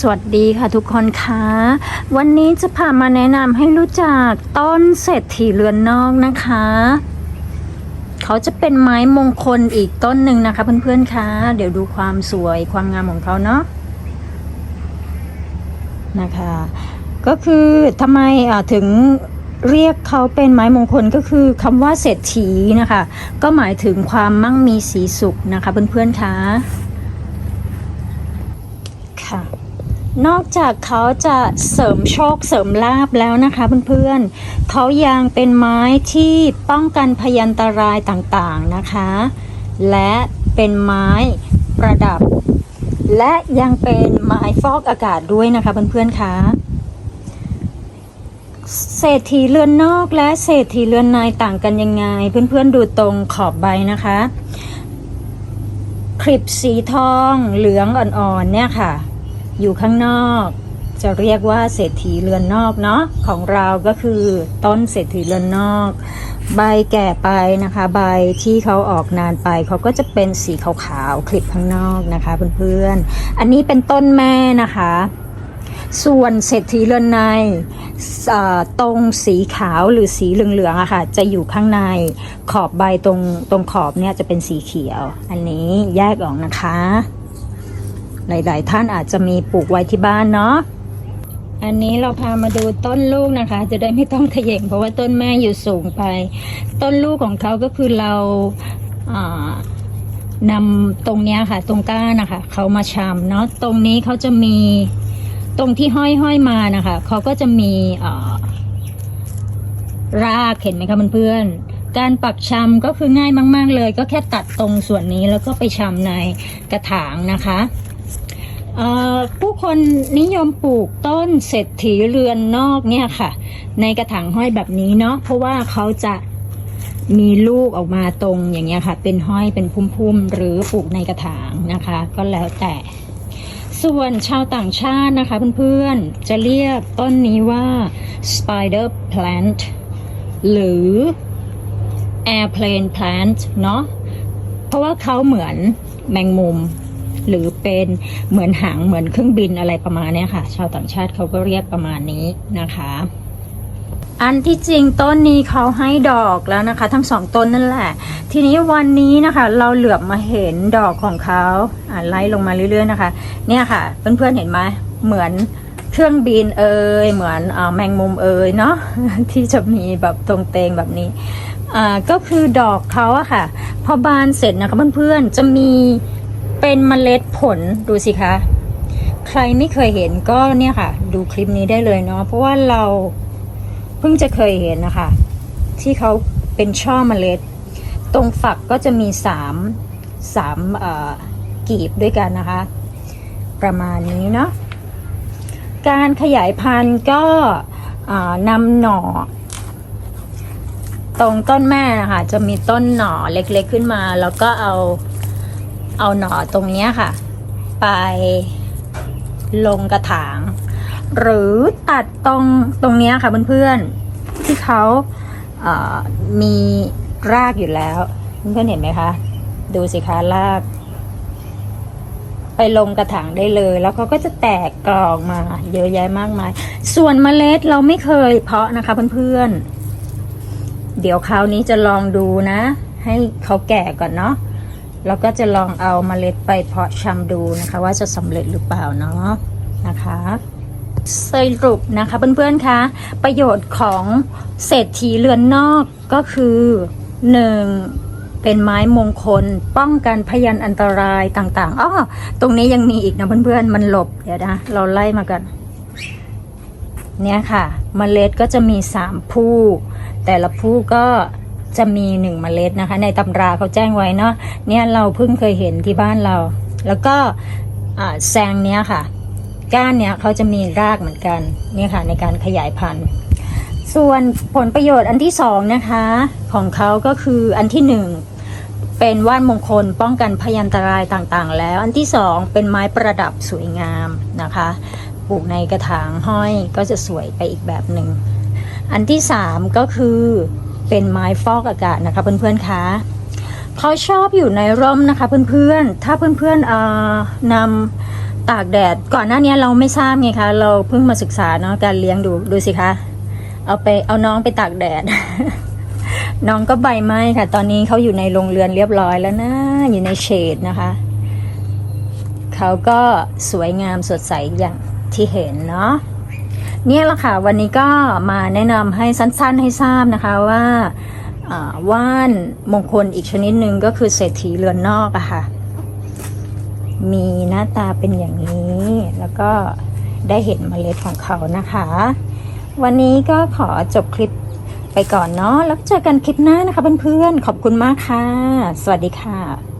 สวัสดีค่ะทุกคนคะวันนี้จะพามาแนะนำให้รู้จักต้นเศรษฐีเรือนนอกนะคะ เขาจะเป็นไม้มงคลอีกต้นหนึ่งนะคะ เพื่อนๆคะเดี๋ยวดูความสวยความงามของเขาเนาะนะคะ ก็คือทำไมอะถึงเรียกเขาเป็นไม้มงคลก็คือคำว่าเศรษฐีนะคะ ก็หมายถึงความมั่งมีสีสุขนะคะ เพื่อนๆคะค่ะ นอกจากเขาจะเสริมโชคเสริมลาบแล้วนะคะเพื่อนๆเขายังเป็นไม้ที่ป้องกันพยันตรายต่างๆนะคะ และเป็นไม้ประดับ และยังเป็นไม้ฟอกอากาศด้วยนะคะเพื่อนๆคะเศรษฐีเรือนนอกและเศรษฐีเรือนในต่างกันยังไง เพื่อนๆดูตรงขอบใบนะคะคลิปสีทองเหลืองอ่อนๆเนี่ยค่ะ อยู่ข้างนอก จะเรียกว่าเศรษฐีเรือนนอกเนาะของเราก็คือต้นเศรษฐีเรือนนอก ใบแก่ไปนะคะ ใบที่เขาออกนานไปเขาก็จะเป็นสีขาวๆคลิปข้างนอกนะคะเพื่อนๆอันนี้เป็นต้นแม่นะคะส่วนเศรษฐีเรือนในตรงสีขาวหรือสีเหลืองๆอะค่ะ จะอยู่ข้างในขอบใบตรงตรงขอบเนี่ยจะเป็นสีเขียว อันนี้แยกออกนะคะ หลาย ๆ ท่านอาจจะมีปลูกไว้ที่บ้านเนาะอันนี้เราพามาดูต้นลูกนะคะ จะได้ไม่ต้องเขย่งเพราะว่าต้นแม่อยู่สูงไป ต้นลูกของเขาก็คือเราอ่านำตรงนี้ค่ะ ตรงก้านนะคะเขามาชำเนาะตรงนี้เขาจะมีตรงที่ห้อยห้อยมานะคะเขาก็จะมีรากเห็นไหมคะเพื่อนๆการปักชำก็คือง่ายมาก ๆ เลย ก็แค่ตัดตรงส่วนนี้แล้วก็ไปชำในกระถางนะคะ ผู้คนนิยมปลูกต้นเศรษฐีเรือนนอกเนี่ยค่ะ ในกระถางห้อยแบบนี้เนาะเพราะว่าเขาจะมีลูกออกมาตรงอย่างเงี้ยค่ะ เป็นห้อยเป็นพุ่มๆ หรือปลูกในกระถางนะคะ ก็แล้วแต่ ส่วนชาวต่างชาตินะคะเพื่อนๆ จะเรียกต้นนี้ว่า spider plant หรือ airplane plant เนาะเพราะว่าเขาเหมือนแมงมุม หรือเป็นเหมือนหางเหมือนเครื่องบินอะไรประมาณนี้ค่ะ ชาวต่างชาติเขาก็เรียกประมาณนี้นะคะอันที่จริงต้นนี้เขาให้ดอกแล้วนะคะ ทั้งสองต้นนั่นแหละ ทีนี้วันนี้นะคะเราเหลือบมาเห็นดอกของเขาอ่าไล่ลงมาเรื่อยๆนะคะ เนี่ยค่ะเพื่อนๆเห็นไหมเหมือนเครื่องบินเอ่ยเหมือนอแมงมุมเอ่ยเนาะที่จะมีแบบตรงเตงแบบนี้อ่าก็คือดอกเขาอะค่ะ พอบานเสร็จนะคะเพื่อนๆจะมี เป็นเมล็ดผลดูสิคะใครไม่เคยเห็นก็เนี่ยค่ะ ดูคลิปนี้ได้เลยเนาะเพราะว่าเราเพิ่งจะเคยเห็นนะคะ ที่เขาเป็นช่อเมล็ด ตรงฝักก็จะมีสามสามกีบด้วยกันนะคะ ประมาณนี้เนาะการขยายพันธุ์ก็นำหน่อ ตรงต้นแม่นะคะจะมีต้นหน่อเล็กๆขึ้นมา แล้วก็เอา เอาหน่อตรงนี้ค่ะ ไปลงกระถาง หรือตัดตรงตรงนี้ค่ะเพื่อนๆที่เขาเอ่อมีรากอยู่แล้ว เพื่อนๆเห็นไหมคะ ดูสิคะราก ไปลงกระถางได้เลย แล้วเขาก็จะแตกกรองมา เยอะแยะมากมาย ส่วนเมล็ดเราไม่เคยเพาะนะคะเพื่อนๆเดี๋ยวคราวนี้จะลองดูนะ ให้เขาแก่ก่อนเนาะ แล้วก็จะลองเอาเมล็ดไปเพาะชำดูนะคะ ว่าจะสำเร็จหรือเปล่าเนาะนะคะสรุปนะคะเพื่อนๆคะประโยชน์ของเศรษฐีเรือนนอกก็คือหนึ่งเป็นไม้มงคล ป้องกันพยันอันตรายต่างๆอ้อตรงนี้ยังมีอีกนะเพื่อนๆ มันหลบเดี๋ยวนะ เราไล่มากัน เนี่ยค่ะมเมล็ดก็จะมีสามผู้ แต่ละผู้ก็ จะมีหนึ่งเมล็ดนะคะ ในตำราเขาแจ้งไว้เนาะเนี่ยเราเพิ่งเคยเห็นที่บ้านเรา แล้วก็อ่าแซงเนี้ยค่ะ ก้านเนี้ยเขาจะมีรากเหมือนกันเนี่ยค่ะในการขยายพันธุ์ส่วนผลประโยชน์อันที่สองนะคะของเขาก็คืออันที่หนึ่งเป็นว่านมงคลป้องกันพยันตรายต่างๆ แล้ว อันที่สองเป็นไม้ประดับสวยงามนะคะปลูกในกระถางห้อยก็จะสวยไปอีกแบบหนึ่งอันที่สามก็คือ เป็นไม้ฟอกอากาศนะคะเพื่อนๆคะเขาชอบอยู่ในร่มนะคะเพื่อนๆ ถ้าเพื่อนๆเอ่อนำตากแดดก่อนหน้านี้เราไม่ทราบไงคะ เราเพิ่งมาศึกษาเนาะการเลี้ยงดูดูสิคะ เอาไปเอาน้องไปตากแดด น้องก็ใบไหม้ค่ะ ตอนนี้เขาอยู่ในโรงเรือนเรียบร้อยแล้วนะ อยู่ในเฉดนะคะ เขาก็สวยงามสดใสอย่างที่เห็นเนาะ เนี่ยแหละค่ะ วันนี้ก็มาแนะนำให้สั้นๆให้ทราบนะคะว่าอ่าว่านมงคลอีกชนิดหนึ่งก็คือเศรษฐีเรือนนอกอะค่ะ มีหน้าตาเป็นอย่างนี้ แล้วก็ได้เห็นเมล็ดของเขานะคะ วันนี้ก็ขอจบคลิปไปก่อนเนาะแล้วเจอกันคลิปหน้านะคะเพื่อนๆขอบคุณมากค่ะ สวัสดีค่ะ